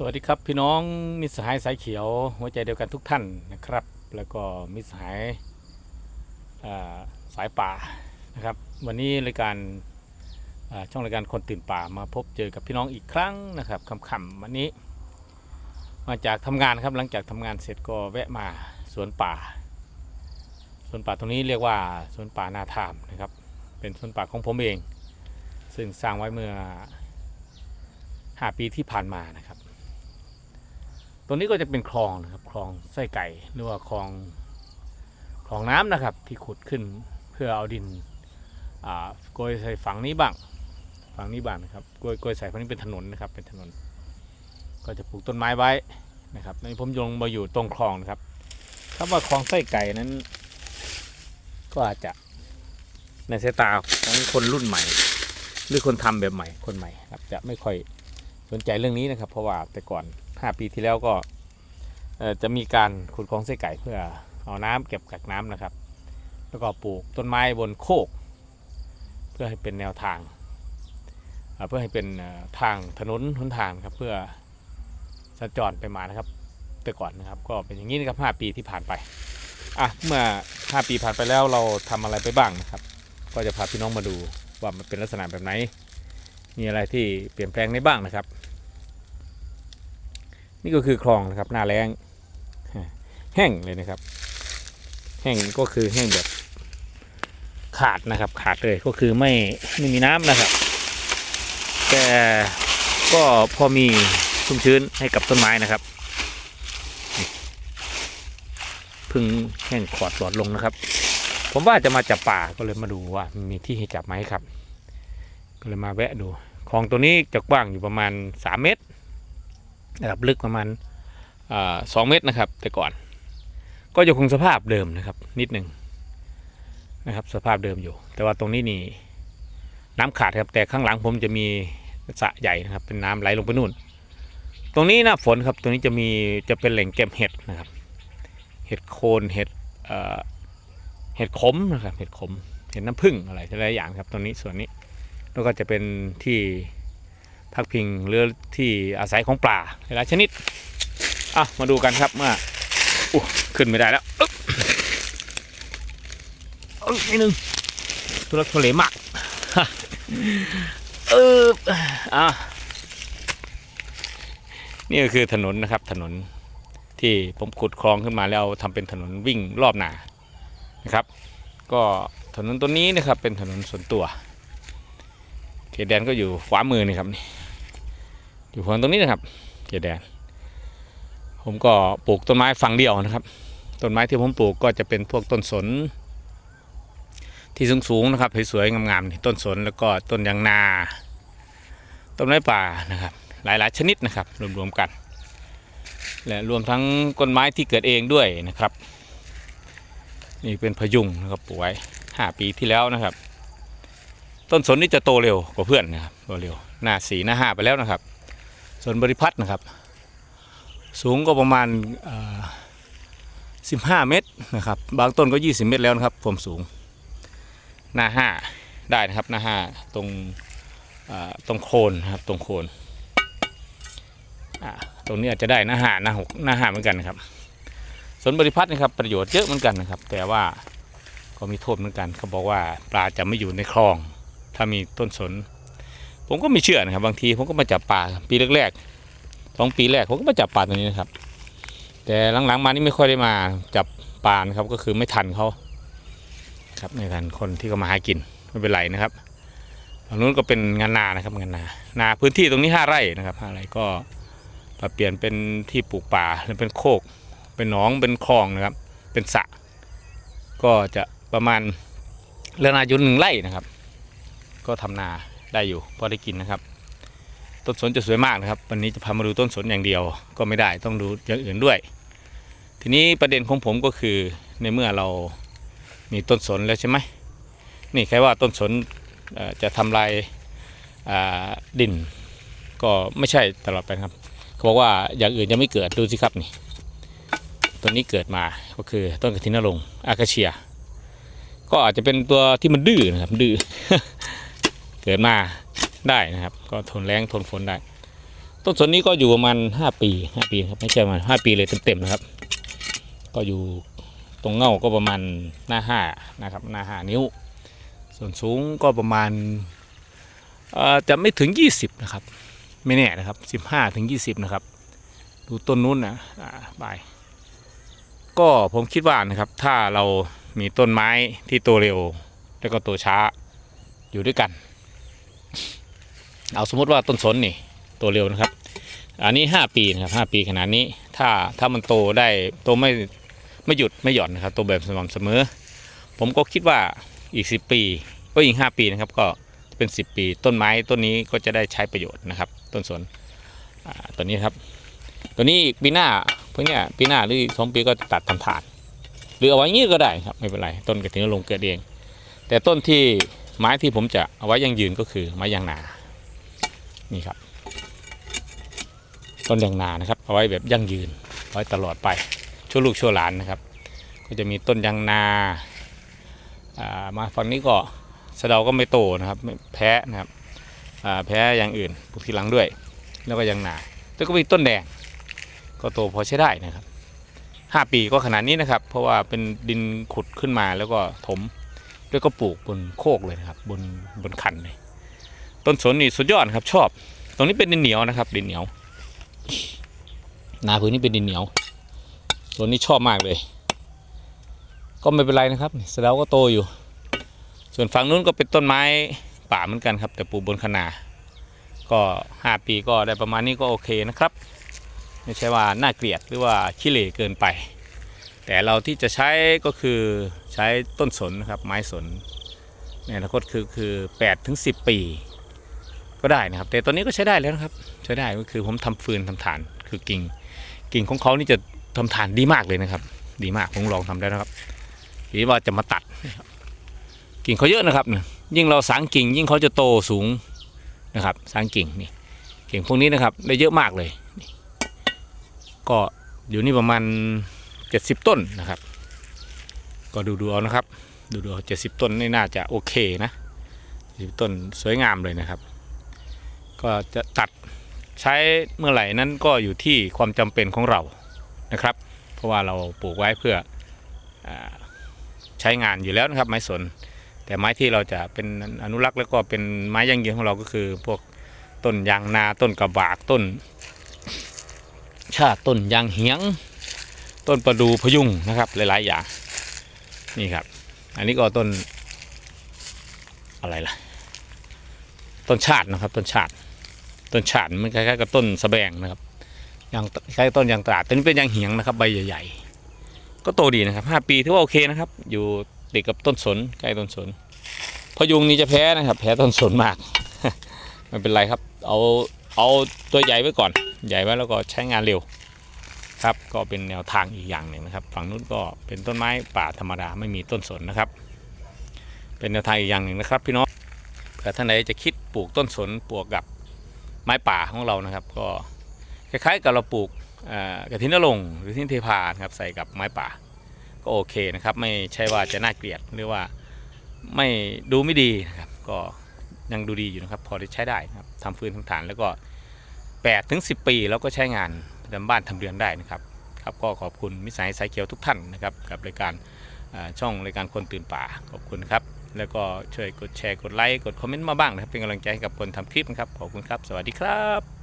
สวัสดีครับพี่น้องมิสหายสายเขียวหัวใจเดียวกันทุกท่านนะครับ แล้วก็มิสหายาสายป่านะครับ วันนี้รายการาช่องรายการคนตื่นป่ามาพบเจอกับพี่น้องอีกครั้งนะครับค่ำๆวันนี้ มาจากทำงานครับหลังจากทำงานเสร็จก็แวะมาสวนป่าสวนป่าตรงนี้เรียกว่าสวนป่านาทามนะครับ เป็นสวนป่าของผมเอง ซึ่งสร้างไว้เมื่อ5ปีที่ผ่านมานะครับ ตรงนี้ก็จะเป็นคลองนะครับคลองไส้ไก่หรือว่าคลองคลองน้ำนะครับ ที่ขุดขึ้นเพื่อเอาดินอ่าโกยใส่ฝั่งนี้บ้างฝั่งนี้บ้างนะครับโกยโกยใส่ฝั่งนี้เป็นถนนนะครับ เป็นถนน ก็จะปลูกต้นไม้ไว้นะครับในผมยงมาอยู่ตรงคลองนะครับคำว่าคลองไส้ไก่นั้น ก็อาจจะในสายตาของคนรุ่นใหม่ หรือคนทำแบบใหม่คนใหม่ครับจะไม่ค่อยสนใจเรื่องนี้นะครับ เพราะว่าแต่ก่อน 5 ปีที่แล้วก็จะมีการขุดคลองไส้ไก่เพื่อเอาน้ำเก็บกักน้ำนะครับ แล้วก็ปลูกต้นไม้บนโคก เพื่อให้เป็นแนวทาง เพื่อให้เป็นทางถนนหนทางครับเพื่อสัญจรไปมานะครับ แต่ก่อนนะครับก็เป็นอย่างนี้นะครับ 5 ปีที่ผ่านไปอะเมื่อ 5 ปีผ่านไปแล้วเราทำอะไรไปบ้างนะครับ ก็จะพาพี่น้องมาดูว่ามันเป็นลักษณะแบบไหน มีอะไรที่เปลี่ยนแปลงได้บ้างนะครับ นี่ก็คือคลองนะครับหน้าแรงแห้งเลยนะครับ แห้งก็คือแห้งแบบขาดนะครับ ขาดเลยก็คือไม่ไม่มีน้ำนะครับ แต่ก็พอมีชุ่มชื้นให้กับต้นไม้นะครับพึ่งแห้งขอดหลอดลงนะครับ ผมว่าจะมาจับป่าก็เลยมาดูว่ามีที่ให้จับไหมครับ ก็เลยมาแวะดูคลองตัวนี้จะกว้างอยู่ประมาณ 3 เมตร นะครับลึกประมาณสองเมตรนะครับ แต่ก่อน ก็จะคงสภาพเดิมนะครับ นิดหนึ่งนะครับ สภาพเดิมอยู่ แต่ว่าตรงนี้นี่น้ำขาดครับแต่ข้างหลังผมจะมีสระใหญ่นะครับ เป็นน้ำไหลลงไปนู่น ตรงนี้หน้าฝนครับตรงนี้จะมีจะเป็นแหล่งเก็บเห็ดนะครับ เห็ดโคนเห็ดเอ่อเห็ดขมนะครับ เห็ดขม เห็ดน้ำผึ้งอะไรหลายๆอย่างครับ ตรงนี้ส่วนนี้แล้วก็จะเป็นที่ พักพิงหรือที่อาศัยของปลาหลายชนิดอะมาดูกันครับเมื่ออู้ขึ้นไม่ได้แล้วอึ๊บเอ้ยนิดนึงทุลักทุเลมากฮะเอออะนี่ก็คือถนนนะครับถนนที่ผมขุดคลองขึ้นมาแล้วทำเป็นถนนวิ่งรอบนานะครับ ก็ถนนตัวนี้นะครับเป็นถนนส่วนตัว ตแดนก็อยู่ขวามือนี่ครับนี่อยู่ฝั่งตรงนี้นะครับเขตแดน ผมก็ปลูกต้นไม้ฝั่งเดียวนะครับต้นไม้ที่ผมปลูกก็จะเป็นพวกต้นสน ที่สูงๆนะครับสวยๆงามๆนี่ต้นสนแล้วก็ต้นยางนา ต้นไม้ป่านะครับ หลายๆชนิดนะครับรวมๆกันและรวมทั้งต้นไม้ที่เกิดเองด้วยนะครับ นี่เป็นพยุงนะครับปลูกไว้ห้าปีที่แล้วนะครับ ต้นสนนี่จะโตเร็วกว่าเพื่อนนะครับโตเร็วหน้าสีหน้าห้าไปแล้วนะครับ ส่วนบริพัตรนะครับ สูงก็ประมาณสิบห้าเมตรนะครับ บางต้นก็ยี่สิบเมตรแล้วนะครับผมสูง หน้าห้าได้นะครับหน้าห้าตรงตรงโคนนะครับตรงโคนตรงนี้อาจจะได้หน้าห้าหน้าหกหน้าห้าเหมือนกันนะครับสวนบริพัตรนะครับประโยชน์เยอะเหมือนกันนะครับ แต่ว่าก็มีโทษเหมือนกันเขาบอกว่าปลาจะไม่อยู่ในคลอง ถ้ามีต้นสน ผมก็ไม่เชื่อนะครับ บางทีผมก็มาจับปลาปีแรกๆสองปีแรกผมก็มาจับปลาตัวนี้นะครับ แต่หลังๆมานี่ไม่ค่อยได้มาจับปลานะครับก็คือไม่ทันเขาครับไม่ทันคนที่เขามาหากินไม่เป็นไรนะครับตรงนู้นก็เป็นงานนานะครับงานนา นาพื้นที่ตรงนี้ห้าไร่นะครับห้าไร่ก็ปรับเปลี่ยนเป็นที่ปลูกป่าหรือเป็นโคก เป็นหนองเป็นคลองนะครับ เป็นสระก็จะประมาณเรือนายุนหนึ่งไร่นะครับ ก็ทำนาได้อยู่พอได้กินนะครับ ต้นสนจะสวยมากนะครับ วันนี้จะพามาดูต้นสนอย่างเดียวก็ไม่ได้ต้องดูอย่างอื่นด้วย ทีนี้ประเด็นของผมก็คือในเมื่อเรามีต้นสนแล้วใช่ไหมนี่แค่ว่าต้นสนจะทำลายดิน ก็ไม่ใช่ตลอดไปครับเขาบอกว่าอย่างอื่นยังไม่เกิดดูสิครับนี่ตัวนี้เกิดมาก็คือต้นกระถินนรงอาคาเชีย ก็อาจจะเป็นตัวที่มันดื้อนะครับดื้อ กิดมาได้นะครับ ก็ทนแรงทนฝนได้ ต้นสนนี้ก็อยู่ประมาณ5ปี5ปีครับไม่ใช่ประมาณ5ปีเลยเต็มๆนะครับ ก็อยู่ตรงเง่าก็ประมาณหน้าห้านะครับหน้าห้านิ้ว ส่วนสูงก็ประมาณจะไม่ถึง 20 นะครับ ไม่แน่นะครับ 15ถึง20 นะครับ ดูต้นนู้นนะอ่าบายก็ผมคิดว่านะครับ ถ้าเรามีต้นไม้ที่โตเร็ว แล้วก็โตช้าอยู่ด้วยกัน เอาสมมติว่าต้นสนนี่โตเร็วนะครับ อันนี้ 5 ปีนะครับ5ปีขนาดนี้ถ้าถ้ามันโตได้โตไม่ไม่หยุดไม่หย่อนนะครับ โตแบบสม่ำเสมอ ผมก็คิดว่าอีก 10 ปีก็อีก 5 ปีนะครับก็เป็น 10 ปี ต้นไม้ต้นนี้ก็จะได้ใช้ประโยชน์นะครับ ต้นสนตัวนี้ครับ ตัวนี้ปีหน้าเพื่อเนี้ยปีหน้าหรือสองปีก็ตัดทำฐาน หรือเอาไว้ย่างงี้ก็ได้ครับไม่เป็นไรต้นกระถิ่นลงเกิดเอง แต่ต้นที่ไม้ที่ผมจะเอาไว้ยังยืนก็คือไม้ยางนา นี่ครับ ต้นยางนานะครับ เอาไว้แบบยั่งยืนไว้ตลอดไปชั่วลูกชั่วหลานนะครับ ก็จะมีต้นยางนาามาฝั่งนี้ก็สะเดาก็ไม่โตนะครับไม่แพ้นะครับแพ้อย่างอื่นปลูกทีหลังด้วย แล้วก็ยางนาแล้วก็มีต้นแดงก็โตพอใช้ได้นะครับห้าปีก็ขนาดนี้นะครับ เพราะว่าเป็นดินขุดขึ้นมาแล้วก็ถม แล้วก็ปลูกบนโคกเลยนะครับ บนบนคันเลย ต้นสนนี่สุดยอดครับชอบ ตรงนี้เป็นดินเหนียวนะครับ ดินเหนียวนาพื้นนี้เป็นดินเหนียวส่วนนี้ชอบมากเลย ก็ไม่เป็นไรนะครับสะเดาก็โตอยู่ ส่วนฝั่งนู้นก็เป็นต้นไม้ป่าเหมือนกันครับ แต่ปลูกบนคะนาก็ห้าปีก็ได้ประมาณนี้ก็โอเคนะครับ ไม่ใช่ว่าน่าเกลียดหรือว่าขี้เหร่เกินไป แต่เราที่จะใช้ก็คือใช้ต้นสนนะครับไม้สนในอนาคตคือคือ8ถึง10ปี ก็ได้นะครับ แต่ตอนนี้ก็ใช้ได้แล้วนะครับ ใช้ได้ก็คือผมทำฟืนทำฐานคือกิ่ง กิ่งของเขานี่จะทำฐานดีมากเลยนะครับ ดีมากผมลองทำได้นะครับหรือว่าจะมาตัด กิ่งเขาเยอะนะครับเนี่ยยิ่งเราสางกิ่ง ยิ่งเขาจะโตสูงนะครับ สางกิ่งนี่กิ่งพวกนี้นะครับได้เยอะมากเลยก็อยู่นี่ประมาณ 70 ต้นนะครับ ก็ดูดูเอานะครับ ดูดูเจ็ดสิบต้นนี่น่าจะโอเคนะ70ต้นสวยงามเลยนะครับ ก็จะตัดใช้เมื่อไหร่นั้นก็อยู่ที่ความจำเป็นของเรานะครับ เพราะว่าเราปลูกไว้เพื่ออใช้งานอยู่แล้วนะครับไม้สน แต่ไม้ที่เราจะเป็นอนุรักษ์แล้วก็เป็นไม้ยั่งยืนของเราก็คือ พวกต้นยางนาต้นกระบากต้น ชาติต้นยางเหียง ต้นประดูพยุงนะครับหลายๆอย่างนี่ครับ อันนี้ก็ต้นอะไรล่ะ ต้นชาตินะครับต้นชาติ ต้นฉาดมันคล้ายๆกับต้นสะแบงนะครับยางคล้ายต้นยางตราดแต่นี่เป็นยางเหียงนะครับ ใบใหญ่ๆ ก็โตดีนะครับห้าปีถือว่าโอเคนะครับ อยู่ติดกับต้นสนใกล้ต้นสนพยุงนี้จะแพ้นะครับ แพ้ต้นสนมากไม่เป็นไรครับ เอาเอาตัวใหญ่ไว้ก่อน ใหญ่ไว้แล้วก็ใช้งานเร็วครับ ก็เป็นแนวทางอีกอย่างหนึ่งนะครับ ฝั่งนู้นก็เป็นต้นไม้ป่าธรรมดาไม่มีต้นสนนะครับ เป็นแนวทางอีกอย่างหนึ่งนะครับ พี่น้องเผื่อท่านใดจะคิดปลูกต้นสนปลูกกับ ไม้ป่าของเรานะครับ ก็คล้ายๆกับเราปลูกกระถินนรงหรือทิ้นเทพานครับใส่กับไม้ป่า ก็โอเคนะครับ ไม่ใช่ว่าจะน่าเกลียดหรือว่าไม่ดูไม่ดีนะครับก็ยังดูดีอยู่นะครับ พอได้ใช้ได้นะครับทำฟืนทำฐานแล้วก็8ถึง10 ปีแล้วก็ใช้งานทำบ้านทำเรือนได้นะครับครับก็ขอบคุณมิสายสายเขียวทุกท่านนะครับกับรายการช่องรายการคนตื่นป่าขอบคุณครับ แล้วก็ช่วยกดแชร์กดไลค์กดคอมเมนต์มาบ้างนะครับ เป็นกำลังใจให้กับคนทำคลิปนะครับ ขอบคุณครับ สวัสดีครับ